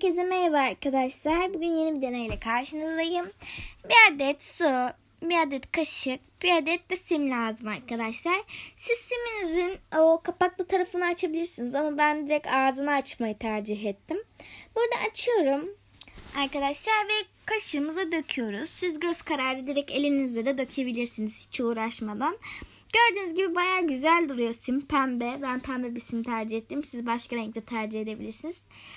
Herkese merhaba arkadaşlar. Bugün yeni bir deneyle karşınızdayım. Bir adet su, bir adet kaşık, bir adet de sim lazım arkadaşlar. Siz siminizin o kapaklı tarafını açabilirsiniz ama ben direkt ağzını açmayı tercih ettim. Burada açıyorum arkadaşlar ve kaşığımıza döküyoruz. Siz göz kararı direkt elinizle de dökebilirsiniz hiç uğraşmadan. Gördüğünüz gibi baya güzel duruyor sim pembe. Ben pembe bir sim tercih ettim. Siz başka renkte tercih edebilirsiniz.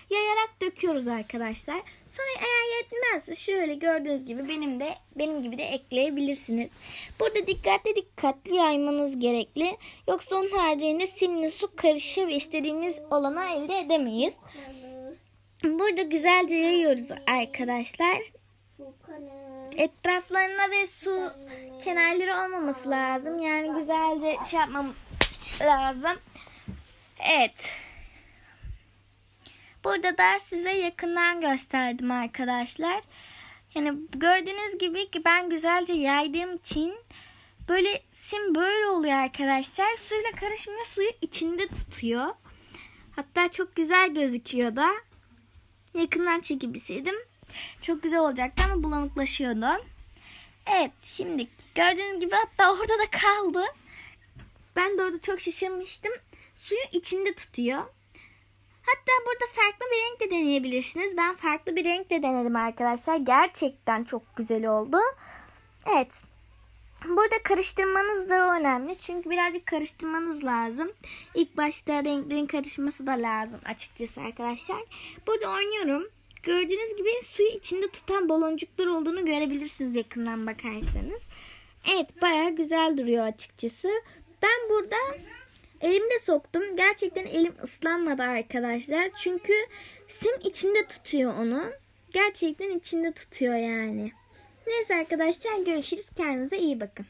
Yayarak döküyoruz arkadaşlar. Sonra eğer yetmezse şöyle gördüğünüz gibi benim de benim gibi de ekleyebilirsiniz. Burada dikkatli dikkatli yaymanız gerekli. Yoksa onun haricinde simli su karışır ve istediğimiz olana elde edemeyiz. Burada güzelce yayıyoruz arkadaşlar. Etraflarına ve su kenarları olmaması lazım. Yani güzelce şey yapmamız lazım. Evet. Burada da size yakından gösterdim arkadaşlar. Yani gördüğünüz gibi ki ben güzelce yaydığım için böyle sim böyle oluyor arkadaşlar. Suyla karışmıyor. Suyu içinde tutuyor. Hatta çok güzel gözüküyor da. Yakından çekebilseydim çok güzel olacaktı ama bulanıklaşıyordu. Evet şimdi gördüğünüz gibi hatta orada da kaldı. Ben de orada çok şaşırmıştım. Suyu içinde tutuyor. Hatta burada farklı bir renk de deneyebilirsiniz. Ben farklı bir renk de denedim arkadaşlar. Gerçekten çok güzel oldu. Evet. Burada karıştırmanız da önemli. Çünkü birazcık karıştırmanız lazım. İlk başta renklerin karışması da lazım açıkçası arkadaşlar. Burada oynuyorum. Gördüğünüz gibi suyu içinde tutan baloncuklar olduğunu görebilirsiniz yakından bakarsanız. Evet baya güzel duruyor açıkçası. Ben burada elimde soktum. Gerçekten elim ıslanmadı arkadaşlar. Çünkü sim içinde tutuyor onu. Gerçekten içinde tutuyor yani. Neyse arkadaşlar görüşürüz. Kendinize iyi bakın.